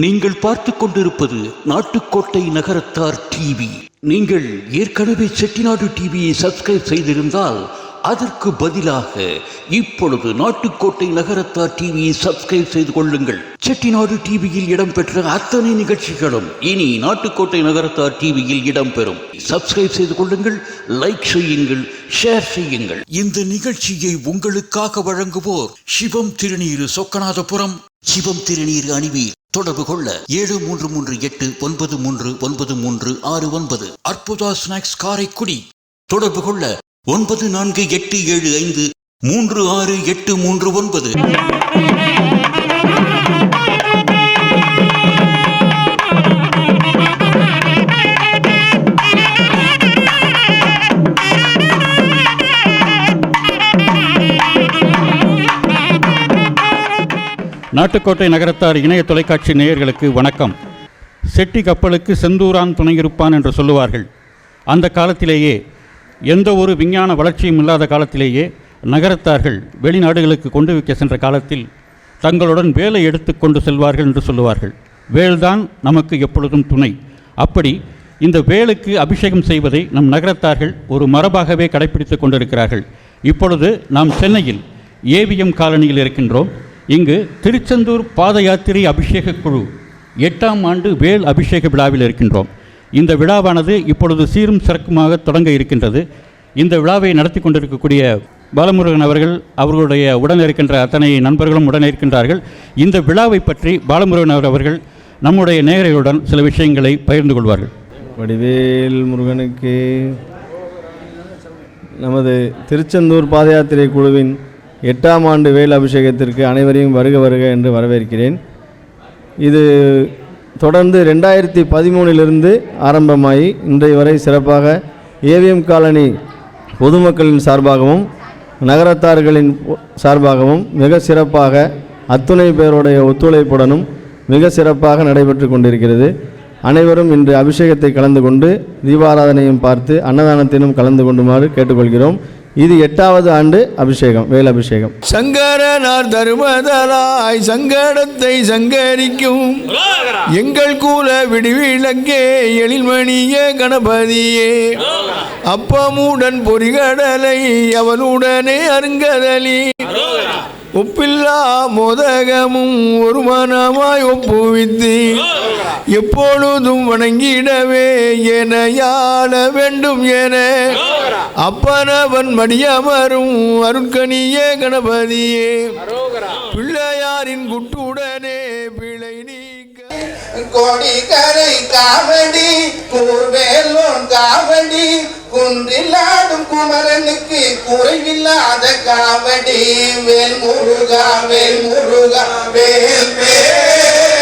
நீங்கள் பார்த்து கொண்டிருப்பது நாட்டுக்கோட்டை நகரத்தார் டிவி. நீங்கள் ஏற்கனவே செட்டிநாடு டிவியை சப்ஸ்கிரைப் செய்திருந்தால் அதற்கு பதிலாக இப்பொழுது நாட்டுக்கோட்டை நகரத்தார் டிவியை சப்ஸ்கிரைப் செய்து கொள்ளுங்கள். செட்டிநாடு டிவியில் இடம்பெற்ற அத்தனை நிகழ்ச்சிகளும் இனி நாட்டுக்கோட்டை நகரத்தார் டிவியில் இடம்பெறும். சப்ஸ்கிரைப் செய்து கொள்ளுங்கள் லைக் செய்யுங்கள் ஷேர் செய்யுங்கள். இந்த நிகழ்ச்சியை உங்களுக்காக வழங்குவோர் சிவம் திருநீரு சொக்கநாதபுரம். சிவம் திருநீர் அணிவீர். தொடர்பு கொள்ள ஏழு மூன்று மூன்று எட்டு ஒன்பது மூன்று ஒன்பது மூன்று ஆறு ஒன்பது. அற்புதா ஸ்நாக்ஸ் காரைக்குடி. தொடர்பு கொள்ள ஒன்பது நான்கு எட்டு ஏழு ஐந்து மூன்று ஆறு எட்டு மூன்று ஒன்பது. நாட்டுக்கோட்டை நகரத்தார் இணைய தொலைக்காட்சி நேயர்களுக்கு வணக்கம். செட்டி கப்பலுக்கு செந்தூரான் துணையிருப்பான் என்று சொல்லுவார்கள். அந்த காலத்திலேயே எந்த ஒரு விஞ்ஞான வளர்ச்சியும் இல்லாத காலத்திலேயே நகரத்தார்கள் வெளிநாடுகளுக்கு கொண்டு வைக்க சென்ற காலத்தில் தங்களுடன் வேலை எடுத்து கொண்டு செல்வார்கள் என்று சொல்லுவார்கள். வேல்தான் நமக்கு எப்பொழுதும் துணை. அப்படி இந்த வேலுக்கு அபிஷேகம் செய்வதை நம் நகரத்தார்கள் ஒரு மரபாகவே கடைபிடித்து கொண்டிருக்கிறார்கள். இப்பொழுது நாம் சென்னையில் ஏவிஎம் காலனியில் இருக்கின்றோம். இங்கு திருச்செந்தூர் பாத யாத்திரை அபிஷேக குழு எட்டாம் ஆண்டு வேல் அபிஷேக விழாவில் இருக்கின்றோம். இந்த விழாவானது இப்பொழுது சீரும் சிறக்குமாக தொடங்க இருக்கின்றது. இந்த விழாவை நடத்தி கொண்டிருக்கக்கூடிய பாலமுருகன் அவர்கள் அவர்களுடைய உடன் இருக்கின்ற அத்தனை நண்பர்களும் உடன் இருக்கின்றார்கள் இந்த விழாவை பற்றி பாலமுருகன் அவர்கள் நம்முடைய நேயர்களுடன் சில விஷயங்களை பகிர்ந்து கொள்வார்கள். வடிவேல் முருகனுக்கு நமது திருச்செந்தூர் பாத யாத்திரை குழுவின் எட்டாம் ஆண்டு வேல் அபிஷேகத்திற்கு அனைவரையும் வருக வருக என்று வரவேற்கிறேன். இது தொடர்ந்து ரெண்டாயிரத்தி பதிமூணிலிருந்து ஆரம்பமாகி இன்றைய வரை சிறப்பாக ஏவிஎம் காலனி பொதுமக்களின் சார்பாகவும் நகரத்தார்களின் சார்பாகவும் மிக சிறப்பாக அத்துணை பேருடைய ஒத்துழைப்புடனும் மிக சிறப்பாக நடைபெற்று கொண்டிருக்கிறது. அனைவரும் இன்று அபிஷேகத்தை கலந்து கொண்டு தீபாராதனையும் பார்த்து அன்னதானத்திலும் கலந்து கொண்டுமாறு கேட்டுக்கொள்கிறோம். இது எட்டாவது ஆண்டு அபிஷேகம் வேல் அபிஷேகம். சங்கரனார் தருமதலாய் சங்கடத்தை சங்கரிக்கும். எங்கள் கூல விடிவிளக்கே எழில்மணிய கணபதியே. அப்பமுடன் பொறிகடலை அவனுடனே அருங்கதலி. ஒப்பில்லா மோதகமும் ஒரு மனமாய் ஒப்புவித்து எப்பொழுதும் வணங்கிடவே என யாழ வேண்டும் என. அப்பனவன் மடியமரும் அருட்கணியே கணபதியே. பிள்ளையாரின் குட்டுடனே பிழை நீக்க. கோடிக்கரை காவடி கூர்வேலோன் காவடி குன்றில்லாடும் குமரனுக்கு குறைவில்லாத காவடி. வேல் முருகா வேல் முருகா வேல் வேல்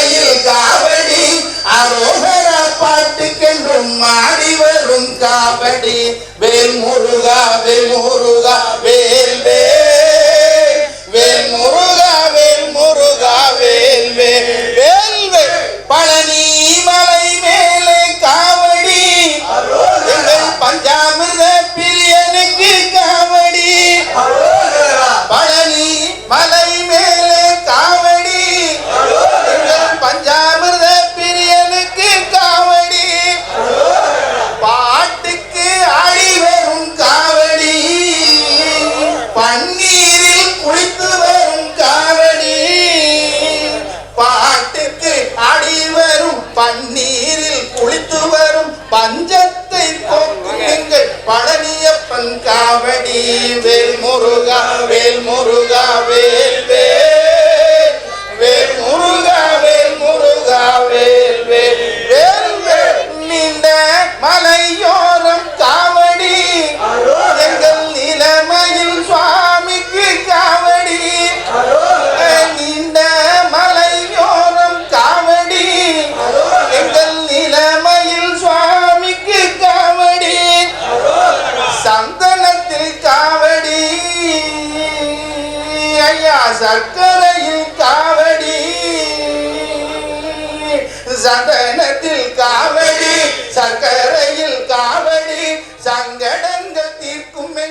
அழகுமையில் காவடி அரோகர பாட்டுக்கென்றும் ஆடி வரும் காவடி. வேல் முருகா வேல் முருகா வேல் வேல். வேல் முருகா வேல் முருகா வேல் வேல். வேல் வேல். பழனி மலை மேலே காவடி. எங்கள் பஞ்சாமிர்த பிரியனுக்கு காவடி. பழனி மேலே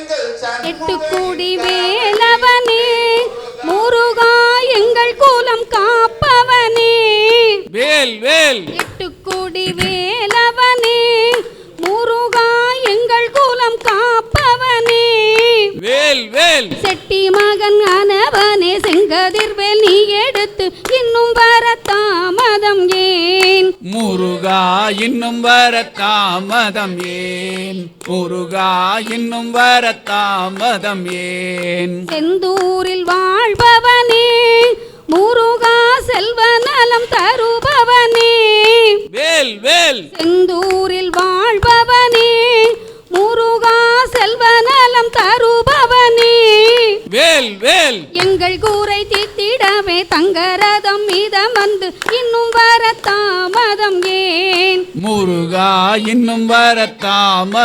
எட்டு. கூடி வேலவனே முருகா எங்கள் குலம் காப்பவனே. வேல் வேல். எட்டு கூடி வேலவனே முருகா எங்கள் குலம் காப்பவனே. வேல் வேல். செட்டி மகன் அனவனே செங்கதிர்வேல் நீ எடுத்து இன்னும் வர முருகா இன்னும் வர தாமதம் ஏன்? முருகா இன்னும் வர தாமதம் ஏன்? செந்தூரில் வாழ்பவனே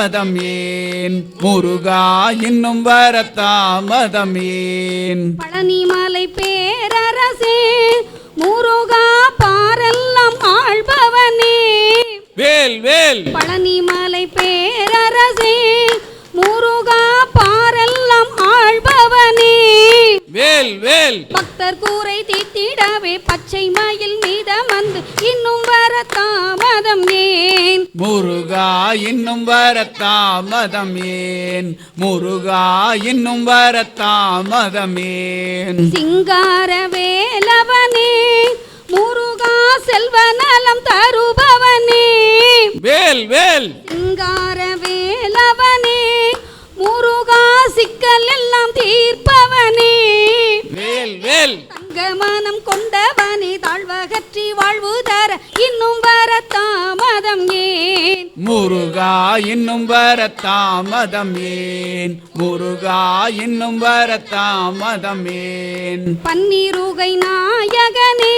தாமதம் ஏன் முருகா இன்னும் வர தாமதம் ஏன் பழனிமலை பேரரசே முருகா பாரெல்லாம் ஆள்பவனே. வேல் வேல். பழனிமலை பேரரசே வேல் வேல். பக்தர் கூரை தீத்திடவே பச்சை மயில் மீதம் வந்து இன்னும் வர தாமதம் ஏன்? முருகா இன்னும் வர தாமதம் ஏன்? முருகா இன்னும் வர தாமதம் ஏன்? சிங்கார வேலவனே முருகா செல்வ நலம் தருபவனே. வேல் வேல். சிங்கார வேலவனே முருகா சிக்கல் எல்லாம் தீர்ப்பவனே. வேல் வேல் தங்க மனம் கொண்டவனே தாழ்வகற்றி வாழ்வு தர இன்னும் வர தாமதம் ஏன்? முருகா இன்னும் வர தாமதம் ஏன்? முருகா இன்னும் வர தாமதம் ஏன்? பன்னிருகை நாயகனே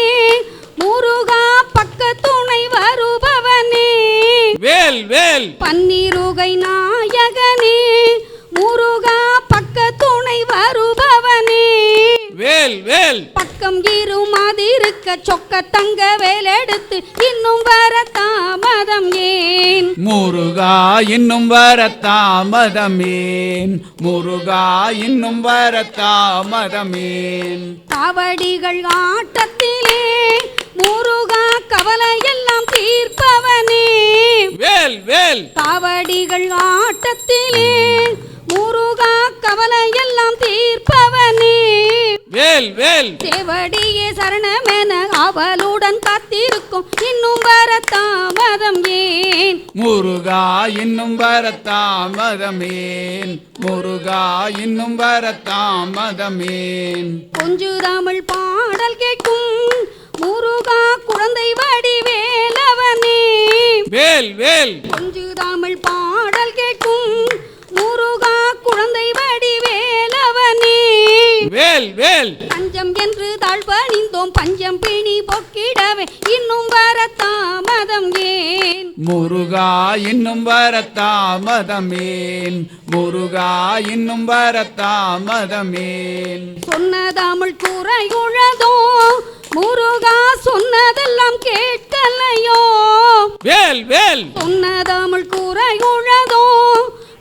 முருகா பக்க துணை வருபவனே. வேல் வேல். பன்னிருகை நாயகனே வேல் வேல் பக்கம் இரு மாதிருக்க சொக்க தங்க வேலெடுத்து இன்னும் வர தாமதம் ஏன்? முருகா இன்னும் வர தாமதம் ஏன்? முருகா இன்னும் வர தாமதம் ஏன்? காவடிகள் ஆட்டத்திலே முருகா கவலை எல்லாம் தீர்ப்பவனே. வேல் வேல். காவடிகள் ஆட்டத்திலே முருகா கவலை எல்லாம் தீர்ப்பவனே. வேல் வேல். சேவடியே சரணமென அவளுடன் காத்திருக்கும். இன்னும் வர தாமதம் ஏன்? முருகா இன்னும் வர தாமதம் ஏன்? முருகா இன்னும் வர தாமதம் ஏன்? கொஞ்சு தமிழ் பாடல் கேட்கும். முருகா குழந்தை வடிவேலவனே வேல் வேல். கொஞ்சு தமிழ் பாடல் கேட்கும். முருகா குழந்தை வடிவேலவனே வேல் வேல். பஞ்சம் என்று தாழ்வணிந்தோம் பஞ்சம் பிணி பொக்கிடவே. இன்னும் வர தாமதம் ஏன்? முருகா இன்னும் வர தாமதம் ஏன்? முருகா இன்னும் வர தாமதம் ஏன்? சொன்ன தமிழ் குறையுழதோ முருகா சொன்னதெல்லாம் கேட்கலையோ? வேல் வேல். சொன்ன தமிழ் குறையுழதோ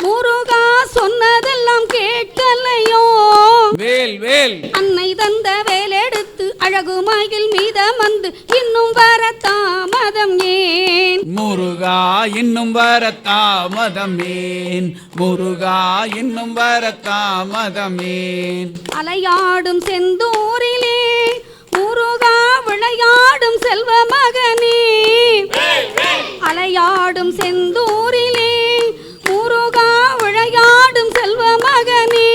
முருகா சொன்னதெல்லாம் கேட்கலையோ? வேல் வேல். அன்னை தந்த வேலெடுத்து அழகு மயில் மீதம் வந்து இன்னும் வர தாமதம் ஏன்? முருகா இன்னும் வர தாமதம் ஏன்? முருகா இன்னும் வர தாமதம் ஏன்? அலையாடும் செந்தூரிலே முருகா விளையாடும் செல்வ மகனே. அலையாடும் செந்தூரிலே முருகா விளையாடும் செல்வ மகனே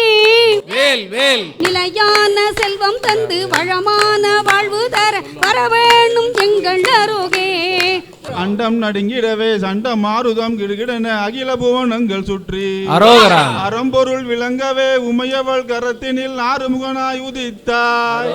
வேல் வேல். நிலையான செல்வம் தந்து வளமான வாழ்வு தர வர வேணும் எங்கள் அருகே. அண்டம் நடுங்கிடவே சண்ட மாருதம் கிடுகிடன அகில புவனங்கள் சுற்றி. அரோகரா. அறம்பொருள் விளங்கவே உமையவள் கரத்தினில் ஆறுமுகனாய் உதித்தாய்.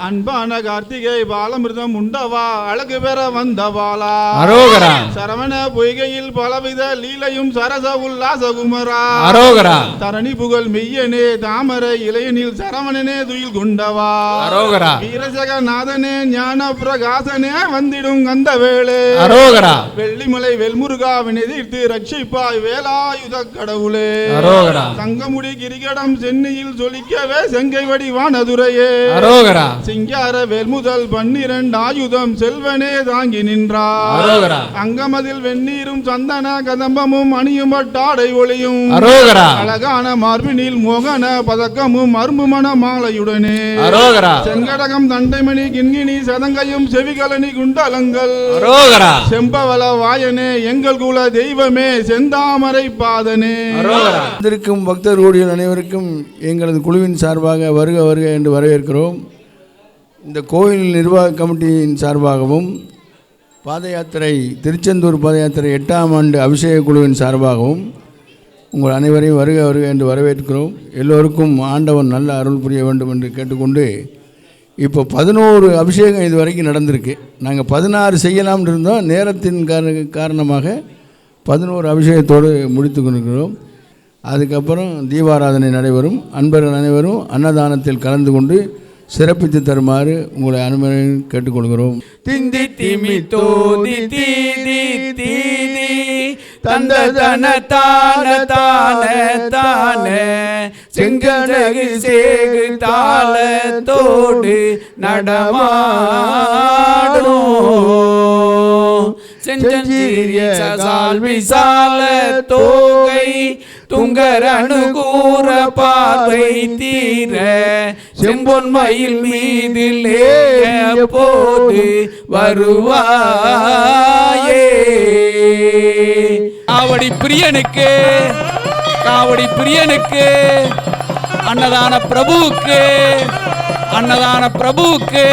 அன்பான கார்த்திகை பாலமிருதம் உண்டவா? அழகு பெற வந்தவாளா? அரோகரா. சரவண பொய்கையில் பலவித லீலையும் சரச உல்லாச குமரா. அரோகரா. தரணி புகழ் மெய்யனே தாமரை இளையனில் சரவணனே துயில் கொண்டவா? அரோகரா. வீரஜகநாதனே ஞான பிரகாசனே வந்திடும் கந்த வேளே. அரோகரா. வெள்ளிமலை வெல்முருகாவின் எதிர்த்து ரட்சிப்பாய் வேலாயுத கடவுளே. அரோகரா. தங்கமுடி கிரிகடம் சென்னையில் சொலிக்கவே செங்கை வடிவானதுரையே அரோகரா. சிங்கார வேல்முதல் பன்னிரண்டு ஆயுதம் செல்வனே தாங்கி நின்றார் அரோகரா. அங்கமதில் வெந்நீரும் சந்தன கதம்பமும் அணியும் பட்டாடை ஒளியும். அரோகரா. அழகான மார்பினில் மோகன பதக்கமும் மர்மமண மாலையுடனே. அரோகரா. செங்கடகம் தண்டைமணி கிண்கிணி சதங்கையும் செவிகலனி குண்டலங்கள். அரோகரா. செம்பவள வாயனே எங்கள் குல தெய்வமே செந்தாமரை பாதனே. வந்திருக்கும் பக்தர் கோடிகள் அனைவருக்கும் எங்களது குழுவின் சார்பாக வருக வருக என்று வரவேற்கிறோம். இந்த கோயில் நிர்வாக கமிட்டியின் சார்பாகவும் பாத யாத்திரை திருச்செந்தூர் பாத யாத்திரை எட்டாம் ஆண்டு அபிஷேக குழுவின் சார்பாகவும் உங்கள் அனைவரையும் வருக வருக என்று வரவேற்கிறோம். எல்லோருக்கும் ஆண்டவன் நல்ல அருள் புரிய வேண்டும் என்று கேட்டுக்கொண்டு இப்போ பதினோரு அபிஷேகம் இது வரைக்கும் நடந்திருக்கு. நாங்கள் பதினாறு செய்யலாம்னு இருந்தோம். நேரத்தின் கார காரணமாக பதினோரு அபிஷேகத்தோடு முடித்து கொண்டிருக்கிறோம். அதுக்கப்புறம் தீபாராதனை நடைபெறும். அன்பர்கள் அனைவரும் அன்னதானத்தில் கலந்து கொண்டு சிறப்பித்து தருமாறு உங்களை அனுமதி கேட்டுக்கொள்கிறோம். திந்தி திமி தோதி தீதி தீதி தந்த தன தான தான தான செங்கடகு சேகு தாளத்தோடு நடமாடும். செஞ்சீரிய சால் விசால தோகை துங்கர் அணுகூற பார்வை தீர செம்பொன்மையில் மீதில் போது வருவாயே. அவடி பிரியனுக்கு காவடி பிரியனுக்கு அன்னதான பிரபுவுக்கு அன்னதான பிரபுவுக்கு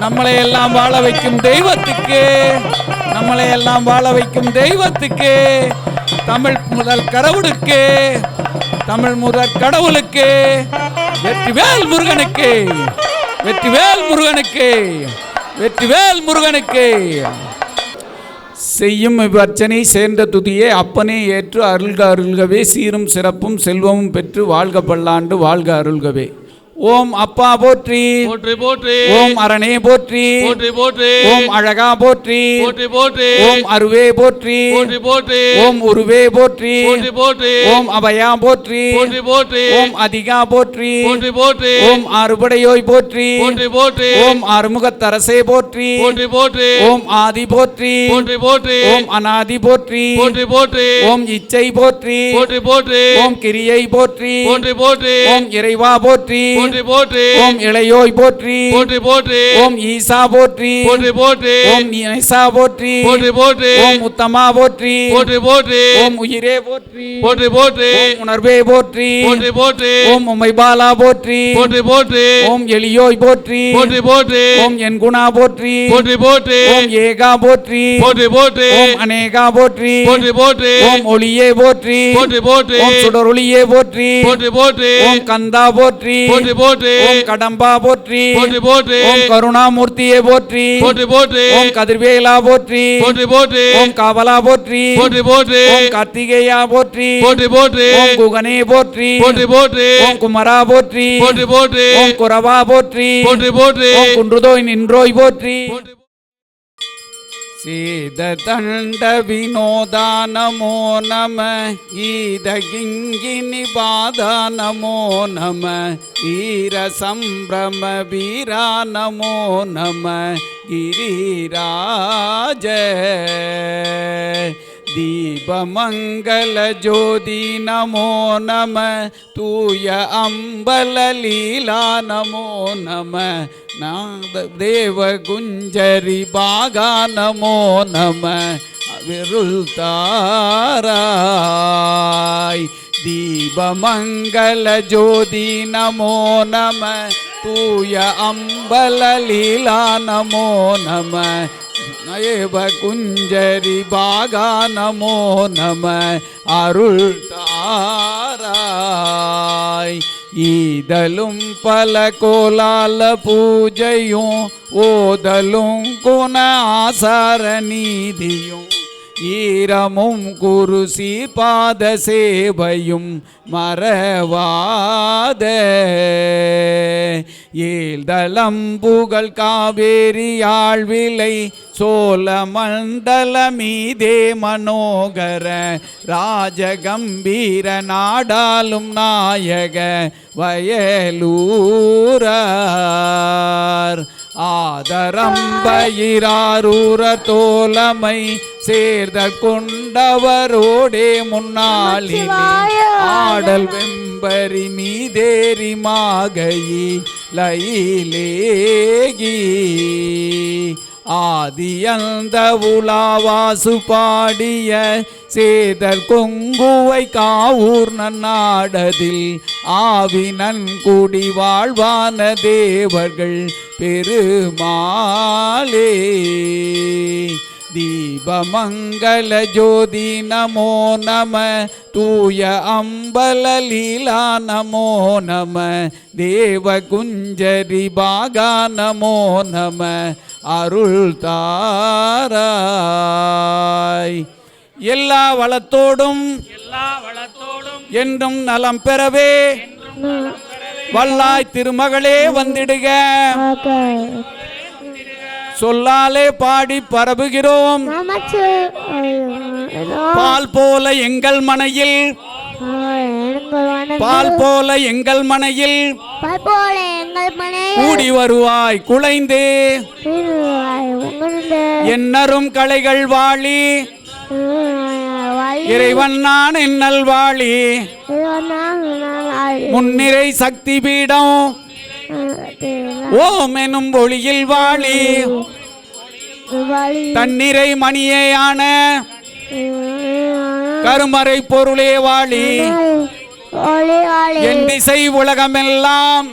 நம்மளை எல்லாம் வாழ வைக்கும் தெய்வத்துக்கு நம்மளை எல்லாம் வாழ வைக்கும் தெய்வத்துக்கு தமிழ் முதல் கடவுளுக்கு தமிழ் முதல் கடவுளுக்கு வெற்றிவேல் முருகனுக்கு வெற்றிவேல் முருகனுக்கு வெற்றிவேல் முருகனுக்கு. செய்யும் இவ்வர்ச்சனை சேர்ந்த துதியே அப்பனே ஏற்று அருள்க அருள்கவே சீரும் சிறப்பும் செல்வமும் பெற்று வாழ்க பல்லாண்டு வாழ்க அருள்கவே. ஓம் அப்பா போற்றி போற்றி போற்றி ஓம் அரணே போற்றி போற்றி போற்றி ஓம் அழகா போற்றி போற்றி போற்றி ஓம் அருவே போற்றி போற்றி போற்றி ஓம் உருவே போற்றி போற்றி போற்றி ஓம் அபயா போற்றி போற்றி போற்றி ஓம் அதிகா போற்றி போற்றி போற்றி ஓம் அறுபடையோய் போற்றி போற்றி போற்றி ஓம் அறுமுகத்தரசே போற்றி போற்றி போற்றி ஓம் ஆதி போற்றி போற்றி போற்றி ஓம் அநாதி போற்றி போற்றி போற்றி ஓம் இச்சை போற்றி போற்றி போற்றி ஓம் கிரியை போற்றி போற்றி போற்றி ஓம் இறைவா போற்றி போற்றி போற்றி ஓம் இளையோய் போற்றி போற்றி போற்றி ஓம் ஈசா போற்றி போற்றி போற்றி ஓம் நேசா போற்றி போற்றி போற்றி ஓம் உத்தமா போற்றி போற்றி போற்றி ஓம் உயிரே போற்றி போற்றி போற்றி ஓம் உணர்வே போற்றி போற்றி போற்றி ஓம் உமைபாலா போற்றி போற்றி போற்றி ஓம் எளியோய் போற்றி போற்றி போற்றி ஓம் என் குணா போற்றி போற்றி போற்றி ஓம் ஏகா போற்றி போற்றி போற்றி ஓம் அநேகா போற்றி போற்றி போற்றி ஓம் ஒளியே போற்றி போற்றி போற்றி ஓம் சுடரொளியே போற்றி போற்றி போற்றி ஓம் கந்தா போற்றி போற்றி போற்றி. கடம்பா போற்றி. போற்றி போற்றி. ஓம் கருணாமூர்த்தியே போற்றி. போற்றி போற்றி. ஓம் கதிர்வேலா போற்றி. போற்றி போற்றி. ஓம் காவலா போற்றி. போற்றி போற்றி. ஓம் கார்த்திகேயா போற்றி. போற்றி போற்றி. ஓம் குகனே போற்றி. போற்றி போற்றி. ஓம் குமரா போற்றி. போற்றி போற்றி. ஓம் குரவா போற்றி. போற்றி போற்றி. ஓம் குன்றுதோய் நின்றோய் போற்றி போற்றி சீத தண்ட வினோதா நமோ நம கீத கிங்கினி பாதா நமோ நம வீர சம்பிரம வீரா நமோ நம கிரிராஜ தீபமங்கல ஜோதி நமோ நம. தூய அம்பல லீலா நமோ நம. நாத தேவ குஞ்சரி பாகா நமோ. நம விருள் தாராய் தீபமங்கல ஜோதி நமோ நம தூய அம்பல லீலா நமோ நம நயவ குஞ்சரி பாகா நமோ நம அருள் தாராய் ஈதலும் பல கோலால பூஜையும் ஓதலும் குண ஆசார நீதியும் ஈரமும் குருசி பாத சேவையும் மறவாத. ஏழ்தளம் புகழ் காவேரி ஆழ்விலை சோழ மண்டல மீதே மனோகர ராஜகம்பீர நாடாலும் நாயக வயலூரார். ஆதரம்பயிராரூர தோலமை சேர்த கொண்டவரோடே முன்னாளினே ஆடல் வெம்பரி மீதேரி மாகையி லயிலேகி ஆதியந்த உலாவாசு பாடிய சேதல் கொங்குவை காவூர் நன்னாடதில் ஆவி நன்குடி வாழ்வான தேவர்கள் பெருமாளே. தீபமங்கல ஜோதி நமோ நம தூய அம்பல லீலா நமோ நம தேவ குஞ்சரி பாகா நமோ நம அருள் தாராய். எல்லா வளத்தோடும் எல்லா வளத்தோடும் என்றும் நலம் பெறவே வல்லாய் திருமகளே வந்திடுக. சொல்லாலே பாடி பரவுகிறோம். பால் போல எங்கள் மனையில் பால் போல எங்கள் மனையில் போல எங்கள் மனை கூடி வருவாய் குலைந்தே எண்ணரும் கலைகள் வாழி. இறைவன் நான் என்னல் வாழி முன்னிறை சக்தி பீடம். ஓம் எனும் ஒளியில் வாழி. தன்னிறை மணியேயான கருமறை பொருளே வாழி. என் திசை உலகமெல்லாம்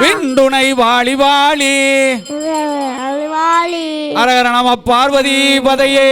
விண்டுணை வாழி வாழி அரகர நம பார்வதி பதையே.